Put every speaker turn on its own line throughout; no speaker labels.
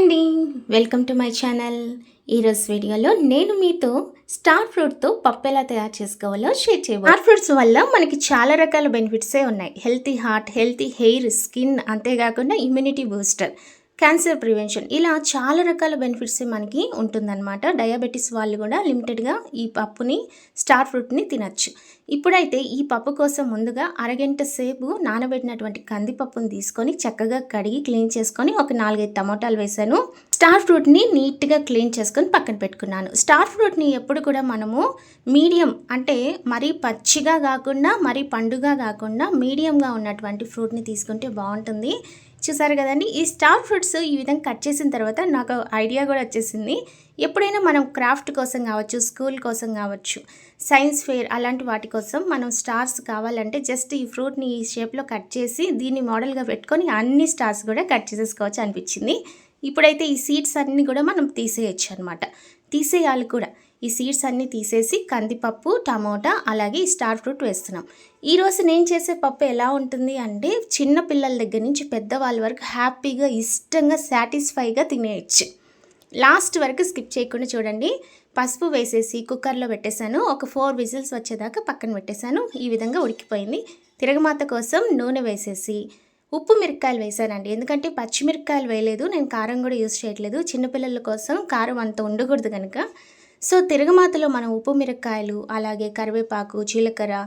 అండి welcome to my channel ఈరోజు వీడియోలో నేను మీతో స్టార్ ఫ్రూట్తో పప్పు ఎలా తయారు చేసుకోవాలో షేర్ చేయాలి స్టార్ ఫ్రూట్స్ వల్ల మనకి చాలా రకాల బెనిఫిట్సే ఉన్నాయి healthy heart healthy hair skin అంతేకాకుండా ఇమ్యూనిటీ బూస్టర్ క్యాన్సర్ ప్రివెన్షన్ ఇలా చాలా రకాల బెనిఫిట్స్ మనకి ఉంటుందన్నమాట డయాబెటీస్ వాళ్ళు కూడా లిమిటెడ్గా ఈ పప్పుని స్టార్ ఫ్రూట్ని తినచ్చు ఇప్పుడైతే ఈ పప్పు కోసం ముందుగా అరగంట సేపు నానబెట్టినటువంటి కందిపప్పును తీసుకొని చక్కగా కడిగి క్లీన్ చేసుకొని ఒక నాలుగైదు టమోటాలు వేశాను స్టార్ ఫ్రూట్ని నీట్గా క్లీన్ చేసుకొని పక్కన పెట్టుకున్నాను స్టార్ ఫ్రూట్ని ఎప్పుడు కూడా మనము మీడియం అంటే మరీ పచ్చిగా కాకుండా మరీ పండుగ కాకుండా మీడియంగా ఉన్నటువంటి ఫ్రూట్ని తీసుకుంటే బాగుంటుంది చూసారు కదండి ఈ స్టార్ ఫ్రూట్స్ ఈ విధంగా కట్ చేసిన తర్వాత నాకు ఐడియా కూడా వచ్చేసింది ఎప్పుడైనా మనం క్రాఫ్ట్ కోసం కావచ్చు స్కూల్ కోసం కావచ్చు సైన్స్ ఫెయిర్ అలాంటి వాటి కోసం మనం స్టార్స్ కావాలంటే జస్ట్ ఈ ఫ్రూట్ని ఈ షేప్లో కట్ చేసి దీన్ని మోడల్గా పెట్టుకొని అన్ని స్టార్స్ కూడా కట్ చేసేసుకోవచ్చు అనిపించింది ఇప్పుడైతే ఈ సీడ్స్ అన్నీ కూడా మనం తీసేయచ్చు అనమాట తీసేయాలి కూడా ఈ సీడ్స్ అన్నీ తీసేసి కందిపప్పు టమోటా అలాగే స్టార్ ఫ్రూట్ వేస్తున్నాం ఈరోజు నేను చేసే పప్పు ఎలా ఉంటుంది అంటే చిన్న పిల్లల దగ్గర నుంచి పెద్దవాళ్ళ వరకు హ్యాపీగా ఇష్టంగా సాటిస్ఫైగా తినేయచ్చు లాస్ట్ వరకు స్కిప్ చేయకుండా చూడండి పసుపు వేసేసి కుక్కర్లో పెట్టేశాను ఒక ఫోర్ విజిల్స్ వచ్చేదాకా పక్కన పెట్టేశాను ఈ విధంగా ఉడికిపోయింది తిరగమాత కోసం నూనె వేసేసి ఉప్పు మిరకాయలు వేసానండి ఎందుకంటే పచ్చిమిరకాయలు వేయలేదు నేను కారం కూడా యూజ్ చేయట్లేదు చిన్నపిల్లల కోసం కారం అంత ఉండకూడదు కనుక సో తిరగమాతలో మనం ఉప్పు మిరకాయలు అలాగే కరివేపాకు జీలకర్ర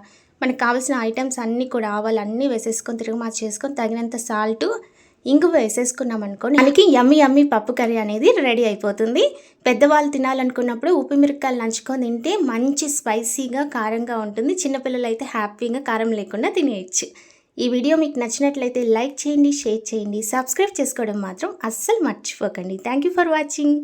మనకు కావాల్సిన ఐటమ్స్ అన్నీ కూడా ఆవాలు అన్నీ వేసేసుకొని తిరగమాత చేసుకొని తగినంత సాల్ట్ ఇంకు వేసేసుకున్నాం అనుకోండి మనకి యమ్మి యమ్మి పప్పు కర్రీ అనేది రెడీ అయిపోతుంది పెద్దవాళ్ళు తినాలనుకున్నప్పుడు ఉప్పు మిరకాయలు నంచుకొని తింటే మంచి స్పైసీగా కారంగా ఉంటుంది చిన్నపిల్లలు అయితే హ్యాపీగా కారం లేకుండా తినేయచ్చు ఈ వీడియో మీకు నచ్చినట్లయితే లైక్ చేయండి షేర్ చేయండి సబ్స్క్రైబ్ చేసుకోవడం మాత్రం అస్సలు మర్చిపోకండి థ్యాంక్ యూ ఫర్ వాచింగ్